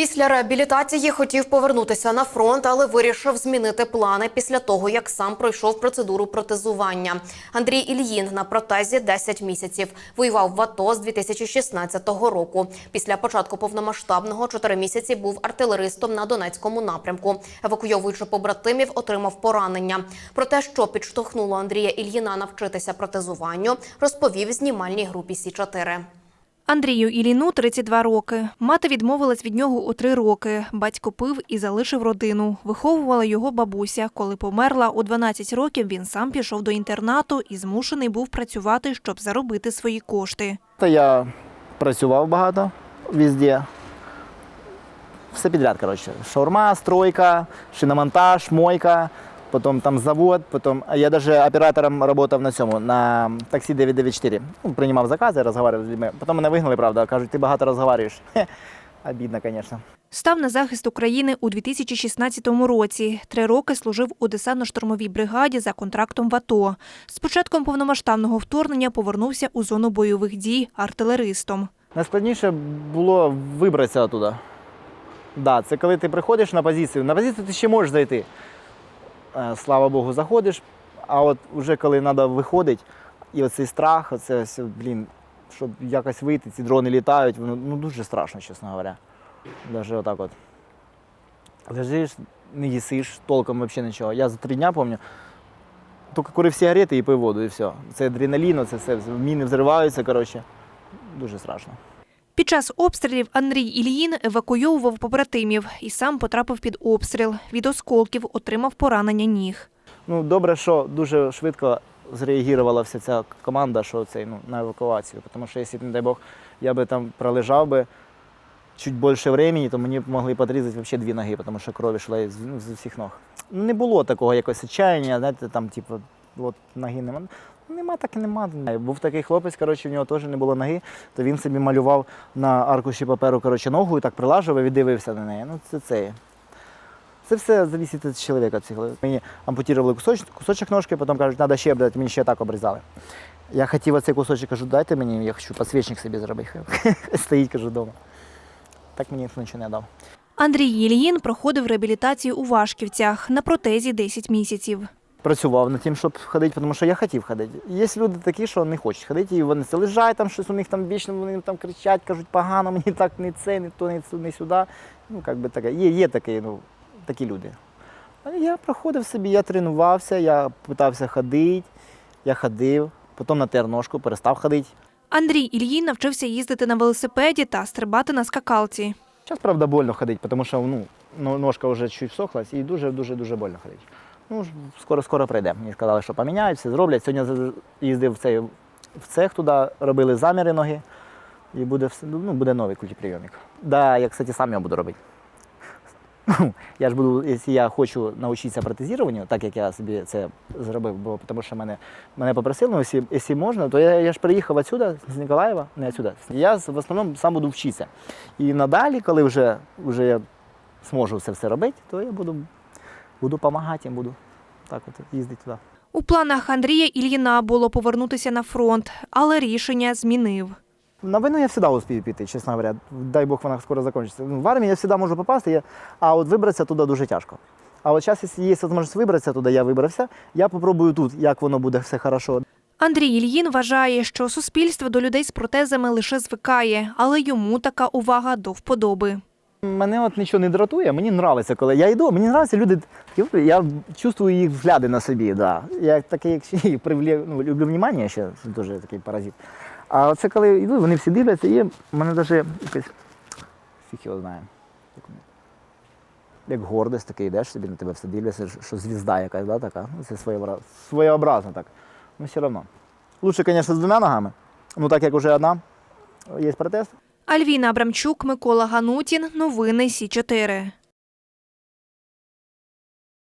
Після реабілітації хотів повернутися на фронт, але вирішив змінити плани після того, як сам пройшов процедуру протезування. Андрій Ільїн на протезі 10 місяців. Воював в АТО з 2016 року. Після початку повномасштабного 4 місяці був артилеристом на Донецькому напрямку. Евакуйовуючи побратимів, отримав поранення. Про те, що підштовхнуло Андрія Ільїна навчитися протезуванню, розповів знімальній групі Сі 4 Андрію Іліну 32 роки. Мати відмовилась від нього у три роки. Батько пив і залишив родину. Виховувала його бабуся. Коли померла у 12 років, він сам пішов до інтернату і змушений був працювати, щоб заробити свої кошти. Та я працював багато везде. Все підряд, коротше. Шаурма, стройка, шиномонтаж, мойка, потім там завод, потім. Я навіть оператором працював на цьому, на таксі 994. Ну, приймав закази, розмовляв з людьми. Потім мене вигнали, правда. Кажуть, ти багато розмовляєш. Обідно, звісно. Став на захист України у 2016 році. Три роки служив у десантно-штурмовій бригаді за контрактом в АТО. З початком повномасштабного вторгнення повернувся у зону бойових дій артилеристом. Найскладніше було вибратися оттуда. Да, це коли ти приходиш на позицію. На позицію ти ще можеш зайти. Е, Слава Богу, заходиш, а от вже коли треба виходити, і оцей страх, оце блін, щоб якось вийти, ці дрони літають, воно ну, дуже страшно, чесно говоря. Навіть отак от. Лежиш, не їсиш, толком взагалі нічого. Я за три дня пам'ятаю, тільки курив сигарети і пив воду, і все. Це адреналін, це все, міни взриваються, коротше. Дуже страшно. Під час обстрілів Андрій Ільїн евакуйовував побратимів і сам потрапив під обстріл. Від осколків отримав поранення ніг. Ну, добре, що дуже швидко зреагувала вся ця команда, що цей, ну, на евакуацію. Тому що, якщо, не дай Бог, я би там пролежав би чуть більше времени, то мені б могли підрізати взагалі дві ноги, тому що кров йшла з, ну, з усіх ног. Не було такого якогось відчаяння, знаєте, там, типу, от ноги нема. Нема, так і нема. Був такий хлопець, коротше, в нього теж не було ноги, то він собі малював на аркуші паперу коротше, ногу і так прилажував і дивився на неї. Ну, це це. Це все залежить від чоловіка. Мені ампутували кусочок, кусочок ножки, потім кажуть, треба ще обрізати, мені ще так обрізали. Я хотів оцей кусочок, кажу, дайте мені, я хочу підсвічник собі зробити. Стоїть, кажу, вдома. Так мені нічого не дав. Андрій Ільїн проходив реабілітацію у Вашківцях на протезі 10 місяців. Працював над тим, щоб ходити, тому що я хотів ходити. Є люди такі, що не хочуть ходити, і вони це лежать, там щось у них там вічно, вони там кричать, кажуть, погано, мені так не це, не то, не, сюди. Ну, як би таке. Є, є такі, ну, такі люди. Але я проходив собі, я тренувався, я питався ходити, я ходив, потім натер ножку, перестав ходити. Андрій Ільїн навчився їздити на велосипеді та стрибати на скакалці. Зараз, правда, больно ходити, тому що ну, ножка вже чуть всохлась і дуже-дуже-дуже больно ходити. Ну, скоро-скоро прийде. Мені сказали, що поміняють, все зроблять. Сьогодні їздив в цей в цех туди, робили заміри ноги, і буде, ну, буде новий культиприйомник. Да, я, кстати, сам його буду робити. Я ж буду, якщо я хочу навчитися протезуванню, так як я собі це зробив, бо тому що мене, мене попросили, ну, якщо, якщо можна, то я, я ж приїхав отсюда, з Ніколаєва, не отсюда. Я в основному сам буду вчитися. І надалі, коли вже, вже я зможу це все робити, то я буду, буду допомагати їм, буду так от їздити туди. У планах Андрія Ільїна було повернутися на фронт, але рішення змінив. На війну я завжди успію піти, чесно говоря. Дай Бог вона скоро закінчиться. Ну, В армію я завжди можу попасти, а от вибратися туди дуже тяжко. А от зараз, якщо є можливість вибратися туди, я вибрався. Я попробую тут, як воно буде все хорошо. Андрій Ільїн вважає, що суспільство до людей з протезами лише звикає, але йому така увага до вподоби. Мене от нічого не дратує, мені подобається, коли я йду, мені подобається люди, я чувствую їх взгляди на собі. Да. Я такий, привлє, ну, люблю внимання, ще дуже такий паразит. А це коли йду, вони всі дивляться, і мене навіть якось фіг його знає. Як гордость такий йдеш собі, на тебе все дивляться, що звізда якась, да, така. Ну, це своєобразно, так. Ну, все одно. Лучше, звісно, з двома ногами. Ну так як вже одна є протез, Альвіна Абрамчук, Микола Ганутін. Новини Сі 4